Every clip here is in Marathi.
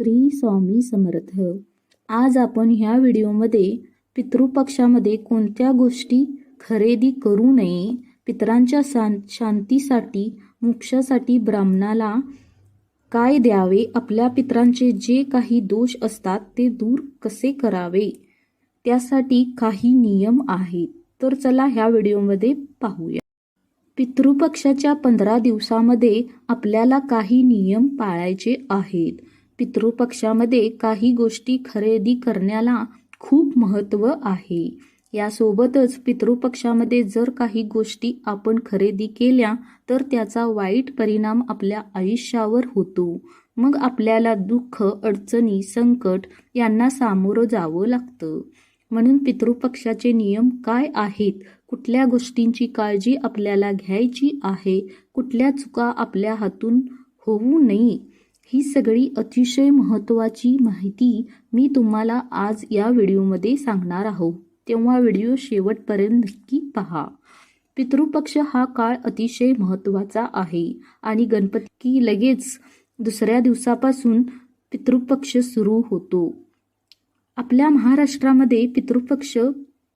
श्री स्वामी समर्थ. आज आपण ह्या व्हिडिओमध्ये पितृपक्षामध्ये कोणत्या गोष्टी खरेदी करू नये पितरांच्या शां शांतीसाठी मोक्षासाठी ब्राह्मणाला काय द्यावे आपल्या पितरांचे जे काही दोष असतात ते दूर कसे करावे त्यासाठी काही नियम आहेत. तर चला ह्या व्हिडिओमध्ये पाहूया. पितृपक्षाच्या पंधरा दिवसामध्ये आपल्याला काही नियम पाळायचे आहेत. पितृपक्षामध्ये काही गोष्टी खरेदी करण्याला खूप महत्त्व आहे. यासोबतच पितृपक्षामध्ये जर काही गोष्टी आपण खरेदी केल्या तर त्याचा वाईट परिणाम आपल्या आयुष्यावर होतो. मग आपल्याला दुःख अडचणी संकट यांना सामोरं जावं लागतं. म्हणून पितृपक्षाचे नियम काय आहेत? कुठल्या गोष्टींची काळजी आपल्याला घ्यायची आहे? कुठल्या चुका आपल्या हातून होऊ नये? ही सगळी अतिशय महत्त्वाची माहिती मी तुम्हाला आज या व्हिडिओमध्ये सांगणार आहोत. तेव्हा व्हिडिओ शेवटपर्यंत नक्की पहा. पितृपक्ष हा काळ अतिशय महत्त्वाचा आहे आणि गणपती की लगेच दुसऱ्या दिवसापासून पितृपक्ष सुरू होतो. आपल्या महाराष्ट्रामध्ये पितृपक्ष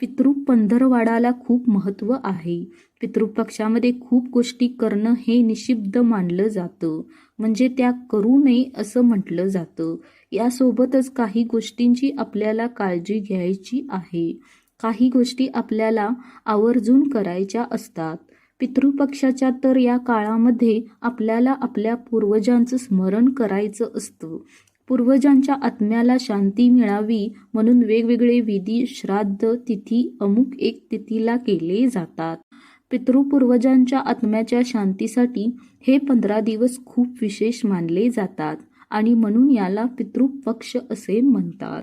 पितृ पंधरवाडाला खूप महत्त्व आहे. पितृपक्षामध्ये खूप गोष्टी करणं हे निषिद्ध मानलं जातं. म्हणजे त्या करू नये असं म्हटलं जातं. यासोबतच काही गोष्टींची आपल्याला काळजी घ्यायची आहे. काही गोष्टी आपल्याला आवर्जून करायच्या असतात. पितृपक्षाच्या तर या काळामध्ये आपल्याला आपल्या पूर्वजांचं स्मरण करायचं असतं. पूर्वजांच्या आत्म्याला शांती मिळावी म्हणून वेगवेगळे विधी श्राद्ध तिथी अमुक एक तिथीला केले जातात. पितृपूर्वजांच्या आत्म्याच्या शांतीसाठी हे पंधरा दिवस खूप विशेष मानले जातात आणि म्हणून याला पितृपक्ष असे म्हणतात.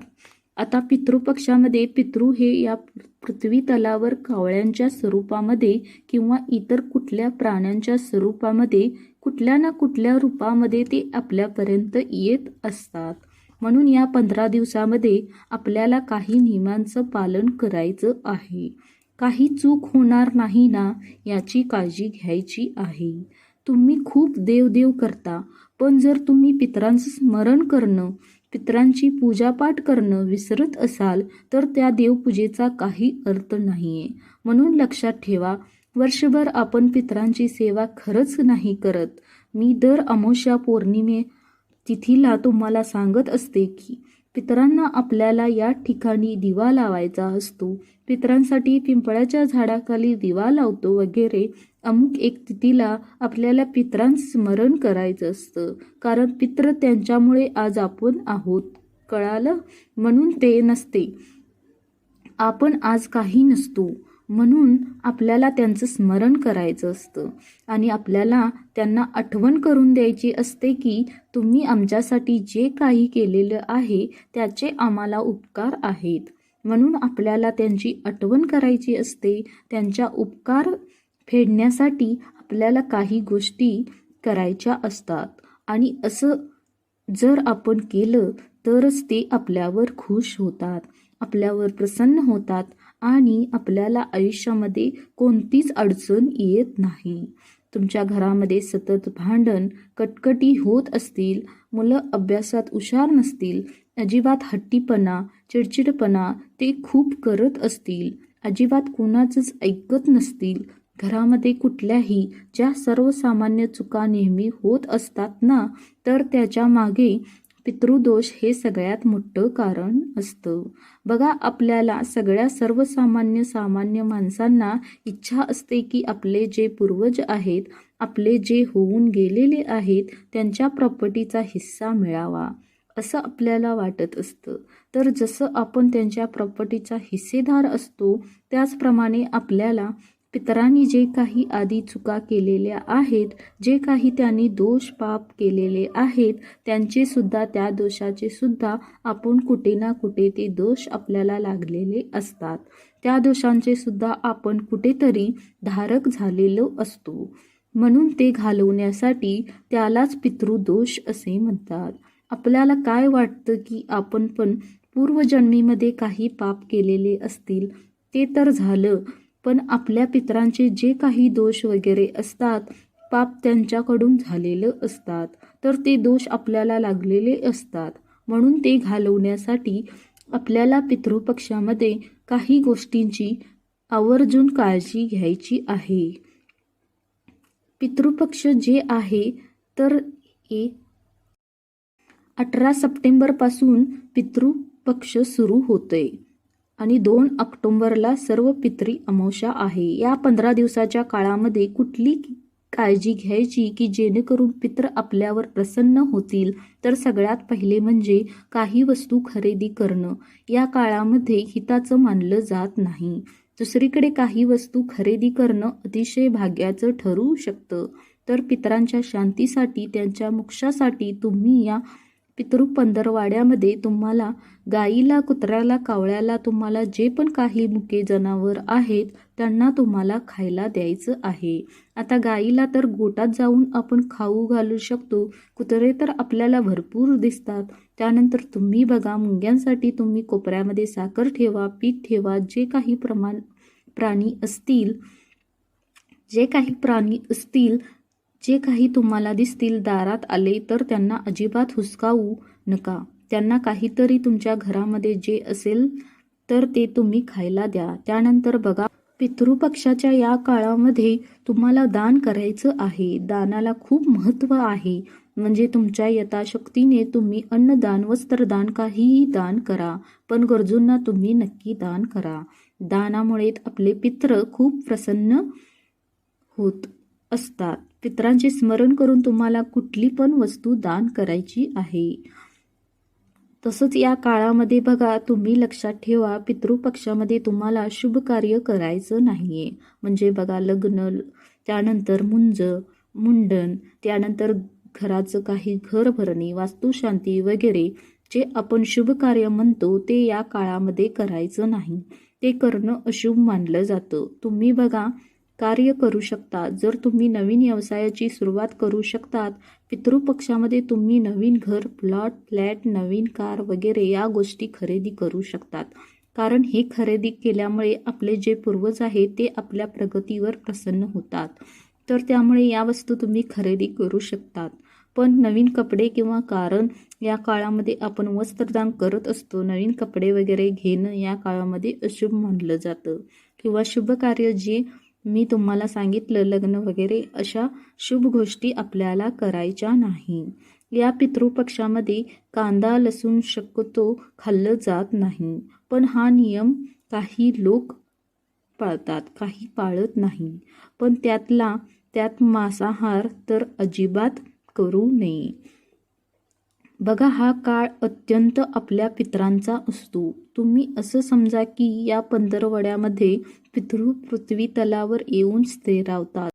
आता पितृपक्षामध्ये पितृ हे या पृथ्वी तलावर कावळ्यांच्या स्वरूपामध्ये किंवा इतर कुठल्या प्राण्यांच्या स्वरूपामध्ये कुठल्या ना कुठल्या रूपामध्ये ते आपल्यापर्यंत येत असतात. म्हणून या पंधरा दिवसामध्ये आपल्याला काही नियमांचं पालन करायचं आहे. काही चूक होणार नाही ना याची काळजी घ्यायची आहे. तुम्ही खूप देवदेव करता पण जर तुम्ही पितरांचं स्मरण करणं पितरांची पूजापाठ करणं विसरत असाल तर त्या देवपूजेचा काही अर्थ नाही आहे म्हणून लक्षात ठेवा वर्षभर आपण पितरांची सेवा खरंच नाही करत. मी दर अमावस्या पौर्णिमे तिथीला तुम्हाला सांगत असते की पितरांना आपल्याला या ठिकाणी दिवा लावायचा असतो. पितरांसाठी पिंपळाच्या झाडाखाली दिवा लावतो वगैरे अमुक एक तिथीला आपल्याला पितरांचं स्मरण करायचं असतं. कारण पित्र त्यांच्यामुळे आज आपण आहोत. कळालं? म्हणून ते नसते. आपण आज काही नसतो. म्हणून आपल्याला त्यांचं स्मरण करायचं असतं. आणि आपल्याला त्यांना आठवण करून द्यायची असते की तुम्ही आमच्यासाठी जे काही केलेलं आहे त्याचे आम्हाला उपकार आहेत. म्हणून आपल्याला त्यांची आठवण करायची असते. त्यांच्या उपकार फेडण्यासाठी आपल्याला काही गोष्टी करायच्या असतात. आणि असं जर आपण केलं तरच ते आपल्यावर खुश होतात. आपल्यावर प्रसन्न होतात आणि आपल्याला आयुष्यामध्ये कोणतीच अडचण येत नाही. तुमच्या घरामध्ये सतत भांडण कटकटी होत असतील मुलं अभ्यासात हुशार नसतील अजिबात हट्टीपणा चिडचिडपणा ते खूप करत असतील अजिबात कोणाचंच ऐकत नसतील. घरामध्ये कुठल्याही ज्या सर्वसामान्य चुका नेहमी होत असतात ना तर त्याच्यामागे पितृदोष हे सगळ्यात मोठं कारण असतं. बघा आपल्याला सगळ्या सर्वसामान्य सामान्य माणसांना इच्छा असते की आपले जे पूर्वज आहेत आपले जे होऊन गेलेले आहेत त्यांच्या प्रॉपर्टीचा हिस्सा मिळावा असं आपल्याला वाटत असतं. तर जसं आपण त्यांच्या प्रॉपर्टीचा हिस्सेदार असतो त्याचप्रमाणे आपल्याला पितरांनी जे काही आधी चुका केलेल्या आहेत जे काही त्यांनी दोष पाप केलेले आहेत त्यांचे सुद्धा त्या दोषाचे सुद्धा आपण कुठे ना कुठे ते दोष आपल्याला लागलेले असतात. त्या दोषांचे सुद्धा आपण कुठेतरी धारक झालेलो असतो. म्हणून ते घालवण्यासाठी त्यालाच पितृदोष असे म्हणतात. आपल्याला काय वाटतं की आपण पण पूर्वजन्मीमध्ये काही पाप केलेले असतील? ते तर झालं. पण आपल्या पितरांचे जे काही दोष वगैरे असतात पाप त्यांच्याकडून झालेलं असतात. तर ते दोष आपल्याला लागलेले असतात. म्हणून ते घालवण्यासाठी आपल्याला पितृपक्षामध्ये काही गोष्टींची आवर्जून काळजी घ्यायची आहे. पितृपक्ष जे आहे तर ए अठरा सप्टेंबरपासून पितृपक्ष सुरू होतोय. आणि दोन ऑक्टोंबरला सर्व पितरी अमावस्या आहे. या पंधरा दिवसाच्या काळामध्ये कुठली काळजी घ्यायची की जेणेकरून पित्र आपल्यावर प्रसन्न होतील? तर सगळ्यात पहिले म्हणजे काही वस्तू खरेदी करणं. या काळामध्ये हिताचं मानलं जात नाही. दुसरीकडे काही वस्तू खरेदी करणं अतिशय भाग्याचं ठरू शकतं. तर पित्रांच्या शांतीसाठी त्यांच्या मोक्षासाठी तुम्ही या पितृ पंधरवाड्यामध्ये तुम्हाला गाईला कुत्र्याला कावळ्याला तुम्हाला जे पण काही मुके जनावर आहेत त्यांना तुम्हाला खायला द्यायचं आहे. आता गाईला तर गोटात जाऊन आपण खाऊ घालू शकतो. कुत्रे तर आपल्याला भरपूर दिसतात. त्यानंतर तुम्ही बघा मुंग्यांसाठी तुम्ही कोपऱ्यामध्ये साखर ठेवा पीठ ठेवा जे काही प्रमाण प्राणी असतील जे काही प्राणी असतील जे काही तुम्हाला दिसतील दारात आले तर त्यांना अजिबात हुसकावू नका. त्यांना काहीतरी तुमच्या घरामध्ये जे असेल तर ते तुम्ही खायला द्या. त्यानंतर बघा पितृपक्षाच्या या काळामध्ये तुम्हाला दान करायचं आहे. दानाला खूप महत्त्व आहे. म्हणजे तुमच्या यथाशक्तीने तुम्ही अन्नदान वस्त्रदान काहीही दान करा पण गरजूंना तुम्ही नक्की दान करा. दानामुळे आपले पित्र खूप प्रसन्न होत असतात. पितरांचे स्मरण करून तुम्हाला कुठली पण वस्तू दान करायची आहे. तसंच या काळामध्ये बघा तुम्ही लक्षात ठेवा पितृपक्षामध्ये तुम्हाला शुभ कार्य करायचं नाही आहे म्हणजे बघा लग्न त्यानंतर मुंज मुंडन त्यानंतर घराचं काही घर भरणे वास्तुशांती वगैरे जे आपण शुभ कार्य म्हणतो ते या काळामध्ये करायचं नाही. ते करणं अशुभ मानलं जातं. तुम्ही बघा कार्य करू शकता. जर तुम्ही नवीन व्यवसायाची सुरुवात करू शकतात पितृपक्षामध्ये तुम्ही नवीन घर प्लॉट फ्लॅट नवीन कार वगैरे या गोष्टी खरेदी करू शकतात. कारण हे खरेदी केल्यामुळे आपले जे पूर्वज आहे ते आपल्या प्रगतीवर प्रसन्न होतात. तर त्यामुळे या वस्तू तुम्ही खरेदी करू शकतात. पण नवीन कपडे किंवा कारण या काळामध्ये आपण वस्त्रदान करत असतो. नवीन कपडे वगैरे घेणं या काळामध्ये अशुभ मानलं जातं. किंवा शुभ कार्य जे मी तुम्हाला सांगितलं लग्न वगैरे अशा शुभ गोष्टी आपल्याला करायच्या नाही. या पितृपक्षामध्ये कांदा लसूण शक्यतो खाल्लं जात नाही. पण हा नियम काही लोक पाळतात काही पाळत नाही. पण त्यातला त्यात मांसाहार तर अजिबात करू नये. बघा हा काळ अत्यंत आपल्या पितरांचा असतो. तुम्ही असं समजा की या पंधरवड्यामध्ये पितृ पृथ्वी तलावर येऊन स्थिरावतात